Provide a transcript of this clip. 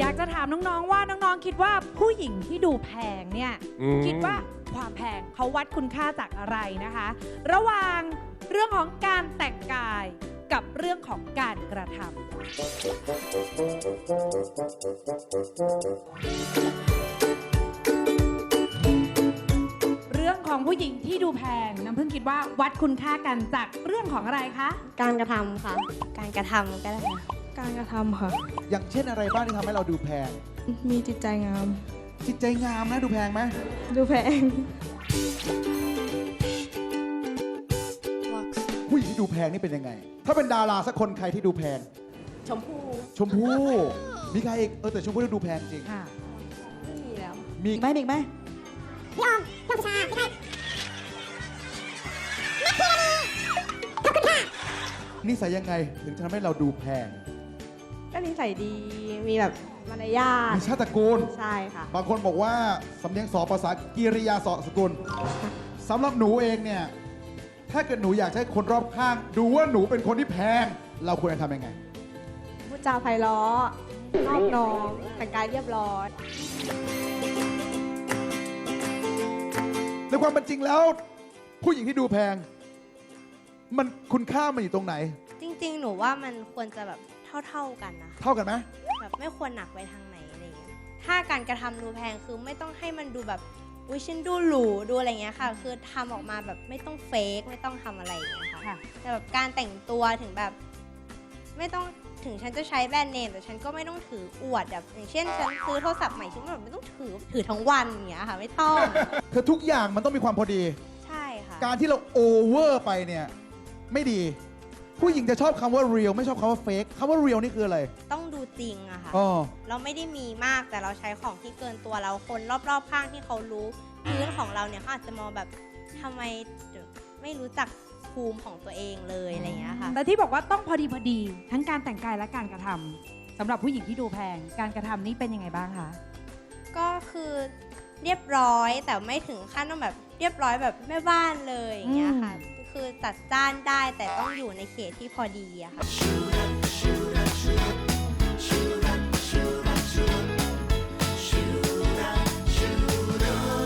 อยากจะถามน้องๆว่าน้องๆ คิดว่าผู้หญิงที่ดูแพงเนี่ยอืม คิดว่าความแพงเขาวัดคุณค่าจากอะไรนะคะ ระหว่างเรื่องของการแต่งกายกับเรื่องของการกระทำเรื่องของผู้หญิงที่ดูแพงน้ำพึ่งคิดว่าวัดคุณค่ากันจากเรื่องของอะไรคะ การกระทำค่ะ การกระทำก็ได้ค่ะ การกระทำค่ะ อย่างเช่นอะไรบ้างที่ทำให้เราดูแพง มีจิตใจงาม จิตใจงามนะดูแพงไหมดูแพง ผู้หญิงที่ดูแพงนี่เป็นยังไง ถ้าเป็นดาราสักคนใครที่ดูแพง ชมพู่ชมพู่มีใครอีกเออแต่ชมพู่ดูแพงจริง ค่ะไม่มีแล้ว มีอีกไหมอีกไหมนิสัยยังไงถึงจะทำให้เราดูแพง ก็นิสัยดีมีแบบมารยาทมีชาติตระกูล ใช่ค่ะ บางคนบอกว่าสำเนียงสอภาษากิริยาสอสกุลสำหรับหนูเองเนี่ย ถ้าเกิดหนูอยากจะให้คนรอบข้าง ดูว่าหนูเป็นคนที่แพง เราควรจะทำยังไง พูดจาไพเราะนอบน้อมแต่งกายเรียบร้อย ในความเป็นจริงแล้ว ผู้หญิงที่ดูแพง มันคุณค่ามันอยู่ตรงไหน จริง ๆ หนูว่ามันควรจะแบบ เท่า ๆกันนะคะเท่ากันไหมแบบไม่ควรหนักไปทางไหนอะไรเงี้ยถ้าการกระทำดูแพงคือไม่ต้องให้มันดูแบบอุ้ยฉันดูหรูดูอะไรเงี้ยค่ะ คือทำออกมาแบบไม่ต้องเฟกไม่ต้องทำอะไรอย่างเงี้ยค่ะ ค่ะ แต่แบบการแต่งตัวถึงแบบ ไม่ต้องถึงฉันจะใช้แบรนด์เนมแต่ฉันก็ไม่ต้องถืออวดแบบอย่างเช่นฉันซื้อโทรศัพท์ใหม่ฉันก็แบบไม่ต้องถือถือทั้งวันอย่างเงี้ยค่ะ ไม่ต้อง คือทุกอย่างมันต้องมีความพอดี ใช่ค่ะ การที่เราโอเวอร์ไปเนี่ย ไม่ดี ผู้หญิงจะชอบคำว่าเรียลไม่ชอบคำว่าเฟกคำว่าเรียลนี่คืออะไรต้องดูจริงอะค่ะ อ๋อเราไม่ได้มีมากแต่เราใช้ของที่เกินตัวเราคนรอบๆข้างที่เขารู้ พื้นของเราเนี่ยเขาอาจจะมองแบบทำไมไม่รู้จักภูมิของตัวเองเลยอะไรอย่างเงี้ยค่ะ แต่ที่บอกว่าต้องพอดีพอดีทั้งการแต่งกายและการกระทำสำหรับผู้หญิงที่ดูแพง การกระทำนี่เป็นยังไงบ้างคะ ก็คือเรียบร้อยแต่ไม่ถึงขั้นต้องแบบเรียบร้อยแบบแม่บ้านเลยอย่างเงี้ยค่ะ คือจัดจ้านได้แต่ต้องอยู่ในเขตที่พอดีอะค่ะ